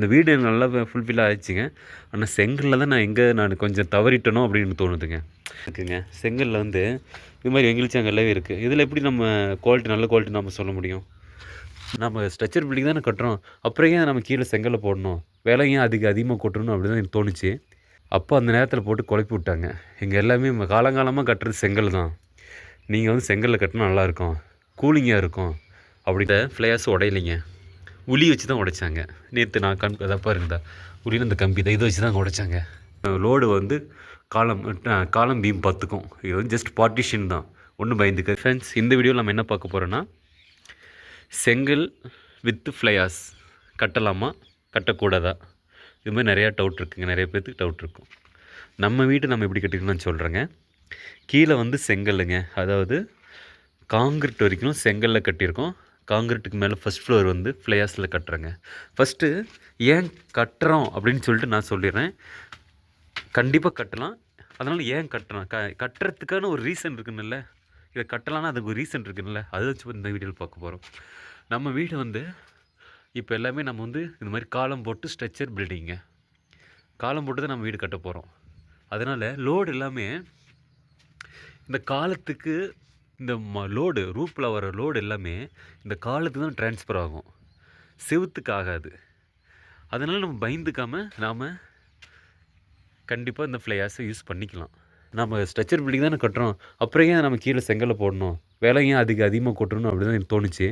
இந்த வீடு நல்லா ஃபுல்ஃபில் ஆயிடுச்சுங்க. ஆனால் செங்கலில் தான் நான் எங்கே நான் கொஞ்சம் தவறிட்டனோ அப்படின்னு தோணுதுங்க. இருக்குங்க. செங்கலில் வந்து இது மாதிரி எங்கிலிச்சாங்கல்லவே இருக்குது இதில் எப்படி நம்ம குவாலிட்டி நல்ல குவாலிட்டி நம்ம சொல்ல முடியும்? நம்ம ஸ்ட்ரக்சர் பில்டிங் தானே கட்டுறோம். அப்புறம் ஏன் நம்ம கீழே செங்கல்ல போடணும்? விலை ஏன் அதுக்கு அதிகமாக கொட்டணும் அப்படி தான் எனக்கு தோணுச்சு. அப்போ அந்த நேரத்தில் போட்டு குழப்பி விட்டாங்க. இங்கே எல்லாமே காலங்காலமாக கட்டுறது செங்கல் தான். நீங்கள் வந்து செங்கலில் கட்டினா நல்லாயிருக்கும் கூலிங்காக இருக்கும். அப்படி ஃப்ளேயர்ஸ் உடையலைங்க. உளி வச்சு தான் உடைச்சாங்க. நேற்று நான் கண் அதை இருந்தா உளின்னு அந்த கம்பி தான் இதை வச்சு தான் உடைச்சாங்க. லோடு வந்து காலம் காலம் பீம் பார்த்துக்கும். இது வந்து ஜஸ்ட் பார்ட்டிஷன் தான். ஒன்றும் பயந்துக்க ஃப்ரெண்ட்ஸ் இந்த வீடியோவில் நம்ம என்ன பார்க்க போகிறோன்னா செங்கல் வித் ஃப்ளையாஸ் கட்டலாமா கட்டக்கூடாதா? இது மாதிரி நிறையா டவுட் இருக்குங்க. நிறைய பேர்த்துக்கு டவுட் இருக்கும். நம்ம வீட்டை நம்ம எப்படி கட்டிக்கணும்னு சொல்கிறேங்க கீழே வந்து செங்கல்லுங்க. அதாவது காங்கிரீட் வரைக்கும் செங்கலில் கட்டியிருக்கோம். காங்கிரீட்டுக்கு மேலே ஃபஸ்ட் ஃப்ளோர் வந்து ஃப்ளேயர்ஸில் கட்டுறேங்க. ஃபஸ்ட்டு ஏன் கட்டுறோம் அப்படின்னு சொல்லிட்டு நான் சொல்லிடுறேன். கண்டிப்பாக கட்டலாம். அதனால் ஏன் கட்டலாம் க கட்டுறதுக்கான ஒரு ரீசன் இருக்குன்னுல்ல. இதை கட்டலாம்னா அதுக்கு ஒரு ரீசன் இருக்குன்னுல்ல. அதை வச்சு இந்த வீடியோவில் பார்க்க போகிறோம் நம்ம வீடு வந்து இப்போ எல்லாமே நம்ம வந்து இந்த மாதிரி காலம் போட்டு ஸ்ட்ரக்சர் பில்டிங்கு காலம் போட்டு தான் நம்ம வீடு கட்ட போகிறோம் அதனால் லோடு எல்லாமே இந்த காலத்துக்கு இந்த ம லோடு ரூஃபில் வர லோடு எல்லாமே இந்த காலத்துக்கு தான் ட்ரான்ஸ்ஃபர் ஆகும். செவுத்துக்கு ஆகாது அதனால் நம்ம பயந்துக்காமல் நாம் கண்டிப்பாக இந்த ஃப்ளையாஸை யூஸ் பண்ணிக்கலாம். நம்ம ஸ்ட்ரக்சர் பில்டிங் தானே கட்டுறோம். அப்புறம் ஏன் நம்ம கீழே செங்கலை போடணும்? வேலை ஏன் அதுக்கு அதிகமாக கொட்டணும் அப்படி தான் எனக்கு தோணுச்சு.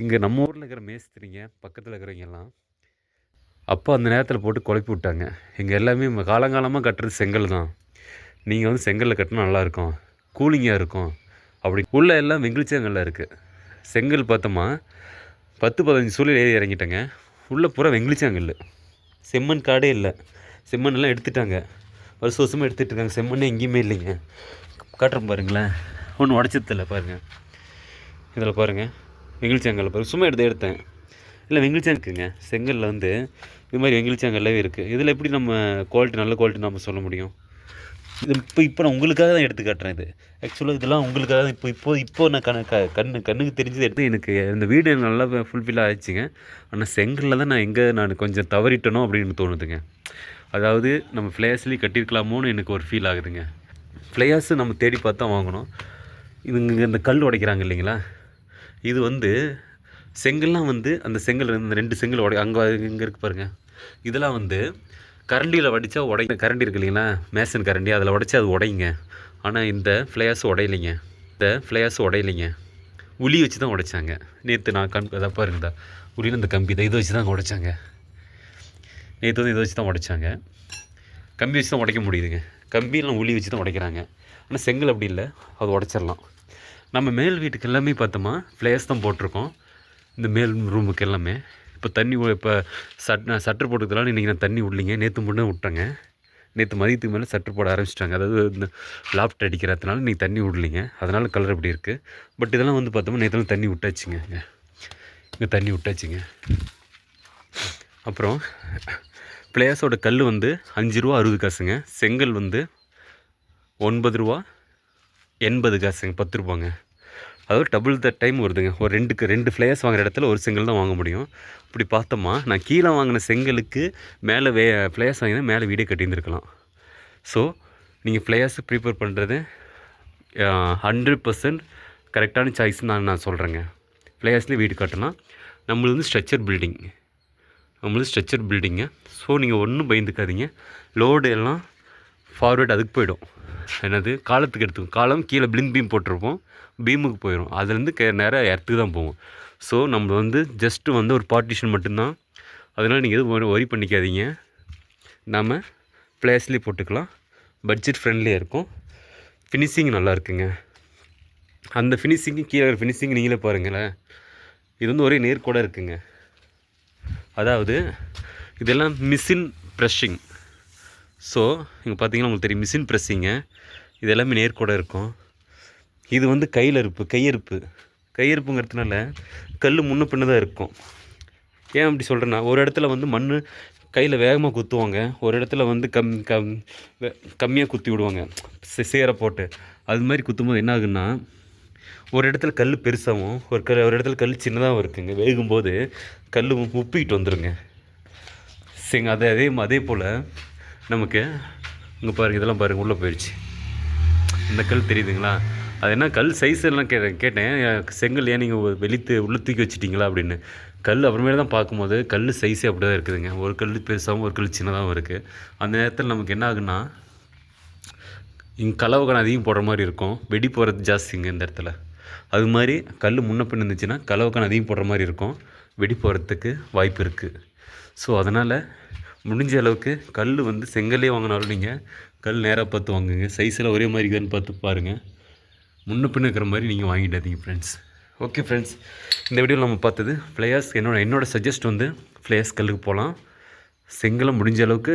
இங்கே நம்ம ஊரில் இருக்கிற மேஸ்திரிங்க பக்கத்தில் இருக்கிறவங்க எல்லாம் அப்போ அந்த நேரத்தில் போட்டு குழப்பி விட்டாங்க. இங்கே எல்லாமே காலங்காலமாக கட்டுறது செங்கல் தான். நீங்கள் வந்து செங்கலில் கட்டினா நல்லாயிருக்கும் கூலிங்காக இருக்கும். அப்படி உள்ளே எல்லாம் வெங்கிலிச்சங்கல்ல இருக்குது செங்கல் பார்த்தோமா? பத்து பதினஞ்சு சூழல் ஏறி இறங்கிட்டேங்க. உள்ளே பூரா வெங்கிலிச்சாங்கல் செம்மண் காடே இல்லை. செம்மண் எல்லாம் எடுத்துட்டாங்க. வருஷம் வருஷமாக எடுத்துகிட்டு இருக்காங்க. செம்மண்ணே எங்கேயுமே இல்லைங்க. காட்டுறேன் பாருங்களேன். ஒன்றும் உடச்சதில்ல பாருங்கள் இதில் பாருங்கள் வெங்கிலிச்சாங்கல்ல பாருங்கள் சும்மா எடுத்து எடுத்தேன். இல்லை வெங்கிலிச்சாங்குங்க செங்கலில் வந்து இது மாதிரி வெங்கிலிச்சாங்கல்லவே இருக்குது இதில் எப்படி நம்ம குவாலிட்டி நல்ல குவாலிட்டி நம்ம சொல்ல முடியும்? இது இப்போ இப்போ நான் உங்களுக்காக தான் எடுத்து காட்டுறேன் இது. ஆக்சுவலாக இதெல்லாம் உங்களுக்காக தான். இப்போ இப்போ இப்போ நான் கண க கண்ணு கண்ணுக்கு தெரிஞ்சது எடுத்து எனக்கு இந்த வீடு நல்லா ஃபுல்ஃபில் ஆயிடுச்சுங்க. ஆனால் செங்கலில் தான் நான் எங்கே நான் கொஞ்சம் தவறிட்டனோ அப்படின்னு தோணுதுங்க. அதாவது நம்ம ஃப்ளேயர்ஸ்லேயும் கட்டியிருக்கலாமோன்னு எனக்கு ஒரு ஃபீல் ஆகுதுங்க. ஃப்ளேயர்ஸு நம்ம தேடி பார்த்து தான் வாங்கணும். இவங்க இந்த கல் உடைக்கிறாங்க இல்லைங்களா? இது வந்து செங்கல்லாம் வந்து அந்த செங்கல் இந்த ரெண்டு செங்கல் உடை அங்கே இங்கே இருக்கு பாருங்கள் இதெல்லாம் வந்து கரண்டியில் வடித்தா உடை கரண்டி இருக்கு இல்லைங்களா? மேசன் கரண்டி. அதில் உடைச்சா அது உடையுங்க ஆனால் இந்த ஃப்ளேயர்ஸும் உடையலைங்க. இந்த ஃப்ளையாஸ் உடையலைங்க. உளி வச்சு தான் உடைச்சாங்க. நேற்று நான் கண் அதை பாருங்கதா உளியில் இந்த கம்பி தான் இதை வச்சு தான் உடைச்சாங்க. நேற்று வந்து இதை வச்சு தான் உடைச்சாங்க. கம்பி வச்சு தான் உடைக்க முடியுதுங்க. கம்பியெல்லாம் உளி வச்சு தான் உடைக்கிறாங்க. ஆனால் செங்கல் அப்படி இல்லை. அது உடைச்சிடலாம். நம்ம மேல் வீட்டுக்கு எல்லாமே பார்த்தோமா? ஃப்ளேயர்ஸ் தான் போட்டிருக்கோம். இந்த மேல் ரூமுக்கு எல்லாமே. இப்போ தண்ணி இப்போ சட் சட்டர் போட்டுக்கிறதுனால இன்றைக்கி நான் தண்ணி விடலிங்க. நேற்று முன்னே விட்டேங்க. நேற்று மதியத்துக்கு மேலே சட்டர் போட ஆரம்பிச்சிட்டாங்க. அதாவது இந்த லாப்ட் அடிக்கிறதுனால இன்றைக்கி தண்ணி விடலிங்க. அதனால் கலர் அப்படி இருக்குது பட் இதெல்லாம் வந்து பார்த்தோம்னா நேற்றுலாம் தண்ணி விட்டாச்சுங்க. இங்கே இங்கே தண்ணி விட்டாச்சுங்க. அப்புறம் பிளேயர்ஸோட கல் வந்து அஞ்சு ரூபா அறுபது காசுங்க. செங்கல் வந்து ஒன்பது ரூபா எண்பது காசுங்க. பத்து ரூபாங்க. அதாவது டபுள் த டைம் வருதுங்க. ஒரு ரெண்டுக்கு ரெண்டு ஃப்ளேயர்ஸ் வாங்குற இடத்துல ஒரு செங்கல் தான் வாங்க முடியும். இப்படி பார்த்தோமா நான் கீழே வாங்கின செங்கலுக்கு மேலே வே ஃப்ளேயர்ஸ் வாங்கினா மேலே வீடே கட்டியிருந்துருக்கலாம். ஸோ நீங்கள் ஃப்ளேயர்ஸ் ப்ரிப்பேர் பண்ணுறது ஹண்ட்ரட் பர்சன்ட் கரெக்டான சாய்ஸ்ன்னு நான் நான் சொல்கிறேங்க ஃப்ளேயர்ஸ்லேயே வீடு கட்டலாம் நம்மளது வந்து ஸ்ட்ரக்சர் பில்டிங் நம்மளது ஸ்ட்ரக்சர் பில்டிங்கு ஸோ நீங்கள் ஒன்றும் பயந்துக்காதீங்க. லோடு எல்லாம் ஃபார்வேர்டு அதுக்கு போயிடும். என்னது? காலத்துக்கு எடுத்துக்கும் காலம் கீழே பிளிங் பீம் போட்டிருப்போம். பீமுக்கு போயிடும் அதுலேருந்து கே நேராக எர்த்துக்கு தான் போகும் ஸோ நம்ம வந்து ஜஸ்ட்டு வந்து ஒரு பார்ட்டிஷன் மட்டும்தான். அதனால் நீங்கள் எதுவும் ஒரி பண்ணிக்காதீங்க. நாம் ப்ளேஸ்லேயே போட்டுக்கலாம். பட்ஜெட் ஃப்ரெண்ட்லியாக இருக்கும். ஃபினிஷிங் நல்லா இருக்குங்க. அந்த ஃபினிஷிங்கு கீழே ஃபினிஷிங் நீங்களே பாருங்களேன். இது வந்து ஒரே நேர்கூட இருக்குங்க. அதாவது இதெல்லாம் மிஷின் ப்ரெஷ்ஷிங் ஸோ இங்கே பார்த்தீங்கன்னா உங்களுக்கு தெரியும் மிஷின் ப்ரெஸ்ஸிங்க இது எல்லாமே நேர்கூட இருக்கும். இது வந்து கையில் இருப்பு கையெருப்பு. கையெருப்புங்கிறதுனால கல் முன்ன பின்ன தான் இருக்கும். ஏன் அப்படி சொல்கிறேன்னா ஒரு இடத்துல வந்து மண் கையில் வேகமாக குத்துவாங்க. ஒரு இடத்துல வந்து கம் கம் கம்மியாக குத்தி விடுவாங்க. சே- சேரை போட்டு. அது மாதிரி குத்தும்போது என்ன ஆகுன்னா ஒரு இடத்துல கல் பெருசாகவும் ஒரு கல் ஒரு இடத்துல கல் சின்னதாகவும் இருக்குங்க. வேகும்போது கல் உப்பிக்கிட்டு வந்துடுங்க சரிங்க அதே அதே அதே போல் நமக்கு இங்கே பாருங்கள் இதெல்லாம் பாருங்கள் உள்ளே போயிடுச்சு இந்த கல் தெரியுதுங்களா? அது என்ன கல் சைஸ் எல்லாம் கே கேட்டேன். செங்கல் ஏன் நீங்கள் வெளித்து உள்ளே தூக்கி வச்சிட்டிங்களா அப்படின்னு. கல் அப்புறமேல தான் பார்க்கும்போது கல் சைஸே அப்படி தான் இருக்குதுங்க. ஒரு கல் பெருசாகவும் ஒரு கல் சின்னதாகவும் இருக்குது அந்த நேரத்தில் நமக்கு என்ன ஆகுன்னா இங்கே கலவகணம் அதிகம் போடுற மாதிரி இருக்கும். வெடி போகிறது ஜாஸ்திங்க இந்த இடத்துல. அது மாதிரி கல் முன்ன பின்ன இருந்துச்சுன்னா கலவக்கணம் அதிகம் போடுற மாதிரி இருக்கும். வெடி போகிறதுக்கு வாய்ப்பு இருக்குது ஸோ அதனால் முடிஞ்ச அளவுக்கு கல் வந்து செங்கல்லே வாங்கினாலும் நீங்கள் கல் நேராக பார்த்து வாங்குங்க. சைஸில் ஒரே மாதிரி இருக்குதுன்னு பார்த்து பாருங்கள் முன்ன பின்ன இருக்கிற மாதிரி நீங்கள் வாங்கிடாதீங்க ஃப்ரெண்ட்ஸ் ஓகே ஃப்ரெண்ட்ஸ் இந்த வீடியோவில் நம்ம பார்த்தது ஃப்ளேயர்ஸ் என்னோட என்னோடய சஜஸ்ட் வந்து ஃப்ளேயர்ஸ் கல்லுக்கு போகலாம். செங்கலை முடிஞ்ச அளவுக்கு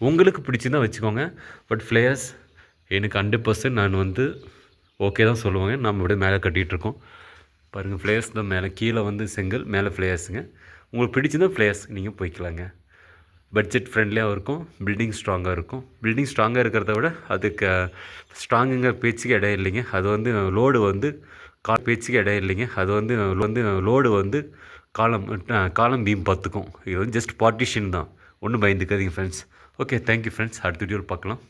உங்களுக்கு பிடிச்சிருந்தா வச்சுக்கோங்க. பட் ஃப்ளேயர்ஸ் எனக்கு ஹண்ட்ரட் பர்சன்ட் நான் வந்து ஓகே தான் சொல்லுவாங்க. நம்ம விட மேலே கட்டிகிட்டு இருக்கோம். பாருங்கள் ஃப்ளேயர்ஸ் தான் மேலே கீழே வந்து செங்கல் மேலே ஃப்ளேயர்ஸுங்க உங்களுக்கு பிடிச்சிருந்தா ஃப்ளேயர்ஸ் நீங்கள் போய்க்கலாங்க. பட்ஜெட் ஃப்ரெண்ட்லியாகவும் இருக்கும் பில்டிங் ஸ்ட்ராங்காக இருக்கும். பில்டிங் ஸ்ட்ராங்காக இருக்கிறத விட அதுக்கு ஸ்ட்ராங்குங்கிற பேச்சுக்கு இடம் இல்லைங்க. அது வந்து லோடு வந்து கா பேச்சுக்கு இடம் இல்லைங்க. அது வந்து வந்து லோடு வந்து காலம் காலம் பீம் பார்த்துக்கும். இது வந்து ஜஸ்ட் பார்ட்டிஷன் தான். ஒன்றும் பயந்துக்காதீங்க friends okay thank you friends அடுத்த வீடியோவில் பார்க்கலாம்.